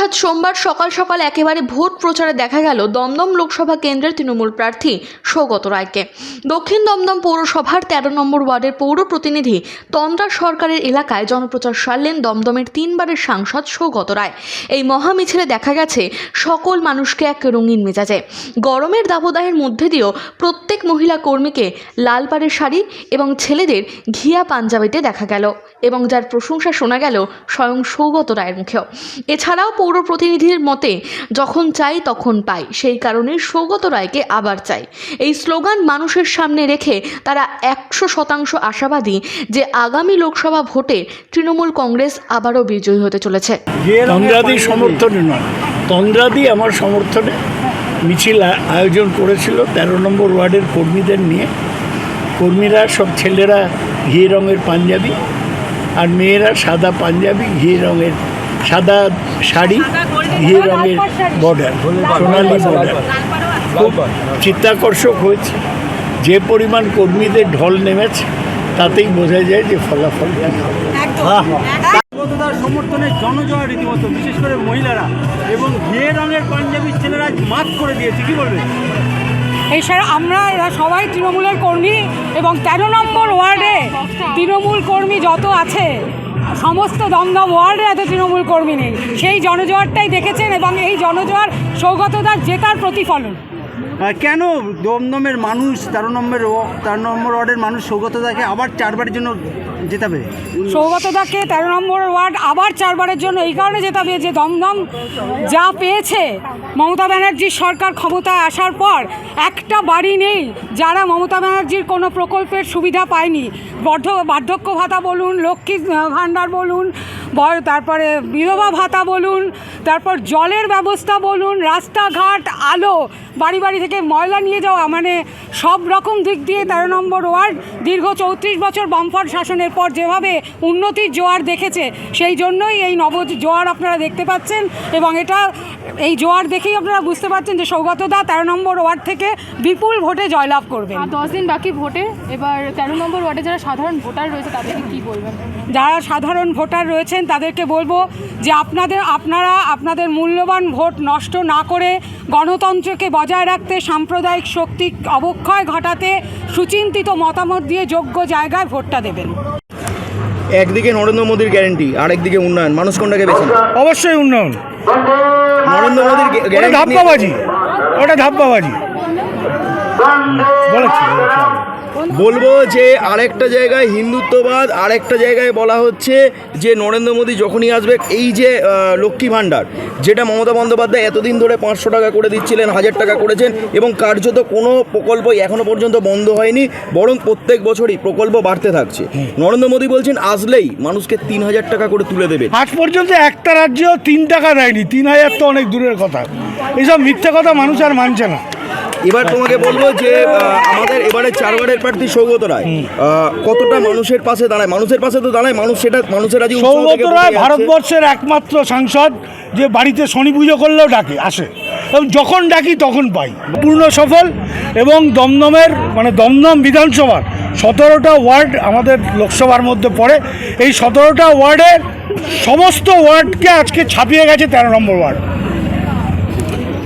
অর্থাৎ সোমবার সকাল সকাল একেবারে ভোট প্রচারে দেখা গেল দমদম লোকসভা কেন্দ্রের তৃণমূল প্রার্থী সৌগত রায়কে। দক্ষিণ দমদম পৌরসভার তেরো নম্বর ওয়ার্ডের পৌর প্রতিনিধি তন্দ্রা সরকারের এলাকায় জনপ্রচার সারলেন দমদমের তিনবারের সাংসদ সৌগত রায়। এই মহামিছিলে দেখা গেছে সকল মানুষকে এক রঙিন মেজাজে। গরমের দাবদাহের মধ্যে দিয়েও প্রত্যেক মহিলা কর্মীকে লাল পাড়ের শাড়ি এবং ছেলেদের ঘিয়া পাঞ্জাবিতে দেখা গেল এবং যার প্রশংসা শোনা গেল স্বয়ং সৌগত রায়ের মুখেও। এছাড়াও পৌর প্রতিনিধির মতে, যখন চাই তখন পাই। সেই কারণে সৌগত রায়কে আবার চাই। এই স্লোগান মানুষের সামনে রেখে তারা একশো শতাংশ আশাবাদী যে আগামী লোকসভা ভোটে তৃণমূল কংগ্রেস আবারও বিজয়ী হতে চলেছে। তন্দ্রাদি আমার সমর্থনে মিছিল আয়োজন করেছিল। তেরো নম্বর ওয়ার্ডের কর্মীদের নিয়ে। কর্মীরা সব ছেলেরা ঘি রঙের পাঞ্জাবি আর মেয়েরা সাদা পাঞ্জাবি, ঘি রঙের সাদা শাড়ি ঘি রঙের বর্ডার সোনালি বর্ডার খুব চিত্তাকর্ষক হয়েছে। যে পরিমাণ কর্মীদের ঢল নেমেছে তাতেই বোঝা যায় যে ফলাফল সমর্থনে জনজয় রীতিমতো বিশেষ করে মহিলারা। এবং ঘিয়ে রঙের পাঞ্জাবির ছেলেরা মাত করে দিয়েছে কি বলবে স্যার আমরা এরা সবাই তৃণমূলের কর্মী এবং তেরো নম্বর ওয়ার্ডে তৃণমূল কর্মী যত আছে, সমস্ত দমদম ওয়ার্ডে এত তৃণমূল কর্মী নেই। সেই জনজোয়ারটাই দেখেছেন এবং এই জনজোয়ার সৌগতদার জেতার প্রতিফলন। কেন দমদমের মানুষ, তেরো নম্বর তেরো নম্বর ওয়ার্ডের মানুষ সৌগতদাকে আবার চারবারের জন্য জেতাবে? সৌগতদাকে তেরো নম্বর ওয়ার্ড আবার চারবারের জন্য এই কারণে জেতাবে যে দমদম যা পেয়েছে। মমতা ব্যানার্জির সরকার ক্ষমতায় আসার পর একটা বাড়ি নেই যারা মমতা ব্যানার্জির কোনো প্রকল্পের সুবিধা পায়নি। বর্ধ বার্ধক্য ভাতা বলুন, লক্ষ্মী ভাণ্ডার বলুন তারপরে বিধবা ভাতা বলুন, তারপর জলের ব্যবস্থা বলুন, রাস্তাঘাট, আলো, বাড়ি বাড়ি থেকে ময়লা নিয়ে যাওয়া মানে সব রকম দিক দিয়ে তেরো নম্বর ওয়ার্ড দীর্ঘ চৌত্রিশ বছর বামফ্রন্ট শাসনের পর যেভাবে উন্নতির জোয়ার দেখেছে সেই জন্যই এই নব জোয়ার আপনারা দেখতে পাচ্ছেন। এবং এটা এই জোয়ার দেখেই আপনারা বুঝতে পারছেন যে সৌগত দা তেরো নম্বর ওয়ার্ড থেকে বিপুল ভোটে জয়লাভ করবে আর দশ দিন বাকি ভোটে এবার তেরো নম্বর ওয়ার্ডে যারা সাধারণ ভোটার রয়েছে তাদেরকে কি বলবেন? যারা সাধারণ ভোটার রয়েছেন তাদেরকে বলব যে আপনাদের আপনারা আপনাদের মূল্যবান ভোট নষ্ট না করে গণতন্ত্রকে বজায় রাখতে সাম্প্রদায়িক শক্তি অবক্ষয় ঘটাতে সুচিন্তিত মতামত দিয়ে যোগ্য জায়গায় ভোটটা দেবেন। একদিকে নরেন্দ্র মোদীর গ্যারেন্টি আরেকদিকে উন্নয়ন। মানুষ কোনটাকে বেছে অবশ্যই উন্নয়ন। নরেন্দ্র মোদীর ধাপ্পাবাজি। ওটা ধাপ্পাবাজি। বলেছি। বলব যে আরেকটা জায়গায় হিন্দুত্ববাদ আরেকটা জায়গায় বলা হচ্ছে যে নরেন্দ্র মোদী যখনই আসবে এই যে লক্ষ্মী ভাণ্ডার যেটা মমতা বন্দ্যোপাধ্যায় এতদিন ধরে পাঁচশো টাকা করে দিচ্ছিলেন হাজার টাকা করেছেন এবং কার্যত কোনো প্রকল্পই এখনও পর্যন্ত বন্ধ হয়নি বরং প্রত্যেক বছরই প্রকল্প বাড়তে থাকছে। নরেন্দ্র মোদী বলছেন আসলেই মানুষকে তিন হাজার টাকা করে তুলে দেবে। আজ পর্যন্ত একটা রাজ্য তিন টাকা দেয়নি তিন হাজার তো অনেক দূরের কথা। এইসব মিথ্যা কথা মানুষ আর মানছে না। এবার তোমাকে বলব যে আমাদের এবারে চারবারের প্রার্থী সৌগত রায়। কতটা মানুষের পাশে দাঁড়ায়? মানুষের পাশে তো দাঁড়ায় মানুষ সেটা মানুষের আজ সৌগত রায় ভারতবর্ষের একমাত্র সাংসদ যে বাড়িতে শনি পুজো করলেও ডাকে আসে। এবং যখন ডাকি তখন পাই। পূর্ণ সফল এবং দমদমের মানে দমদম বিধানসভার সতেরোটা ওয়ার্ড আমাদের লোকসভার মধ্যে পড়ে। এই সতেরোটা ওয়ার্ডের সমস্ত ওয়ার্ডকে আজকে ছাপিয়ে গেছে তেরো নম্বর ওয়ার্ড।